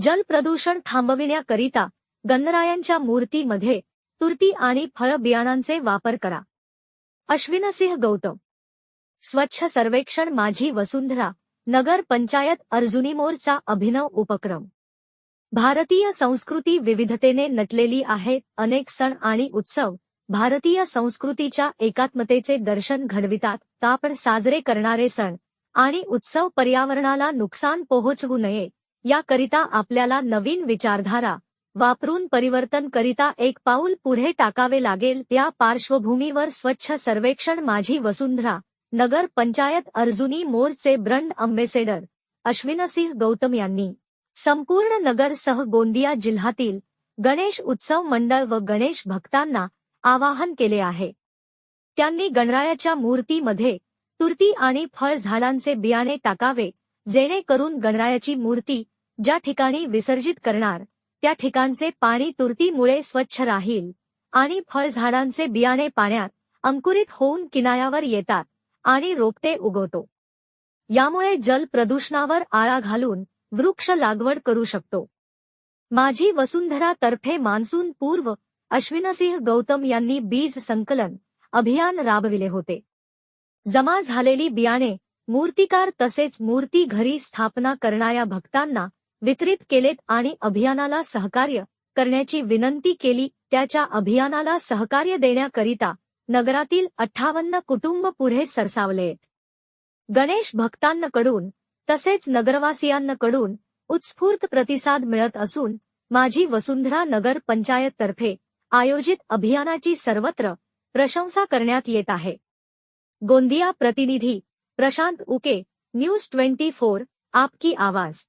जलप्रदूषण थांबविण्याकरिता गणरायांच्या मूर्तीमध्ये तुरटी आणि फळ बियाणांचे वापर करा. अश्विनसिंह गौतम. स्वच्छ सर्वेक्षण माझी वसुंधरा नगर पंचायत अर्जुनीमोरचा अभिनव उपक्रम. भारतीय संस्कृती विविधतेने नटलेली आहे अनेक सण आणि उत्सव. भारतीय संस्कृतीच्या एकात्मतेचे दर्शन घडवितात. का साजरे करणारे सण आणि उत्सव पर्यावरणाला नुकसान पोहोचवू नये. याकरिता आपल्याला नवीन विचारधारा वापरून परिवर्तन करिता एक पाऊल पुढे टाकावे लागेल. त्या पार्श्वभूमीवर स्वच्छ सर्वेक्षण माझी वसुंधरा नगर पंचायत अर्जुनी मोरचे ब्रँड अम्बेसेडर अश्विनसिंह गौतम यांनी संपूर्ण नगरसह गोंदिया जिल्ह्यातील गणेश उत्सव मंडळ व गणेश भक्तांना आवाहन केले आहे. त्यांनी गणरायाच्या मूर्तीमध्ये तुरटी आणि फळ झाडांचे बियाणे टाकावे. जेणेकरून गणरायाची मूर्ती ज्या ठिकाणी विसर्जित करणार त्या ठिकाणचे पाणी तुरटीमुळे स्वच्छ राहील आणि फळझाडांचे बियाणे पाण्यात अंकुरित होऊन किनाऱ्यावर येतात आणि रोपटे उगवतो. यामुळे जल प्रदूषणावर आळा घालून वृक्ष लागवड करू शकतो. माझी वसुंधरा तर्फे मान्सून पूर्व अश्विनसिंह गौतम यांनी बीज संकलन अभियान राबविले होते. जमा झालेली बियाणे मूर्तिकार तसेच मूर्ती घरी स्थापना करणाऱ्या भक्तांना वितरित केलेत आणि अभियानाला सहकार्य करण्याची विनंती केली. त्याच्या अभियानाला सहकार्य देण्याकरिता नगरातील अठ्ठावन्न कुटुंब पुढे सरसावलेत. गणेश भक्तांकडून तसेच नगरवासियांकडून उत्स्फूर्त प्रतिसाद मिळत असून माझी वसुंधरा नगर पंचायततर्फे आयोजित अभियानाची सर्वत्र प्रशंसा करण्यात येत आहे. गोंदिया प्रतिनिधी Prashant Uke news twenty four आपकी आवाज.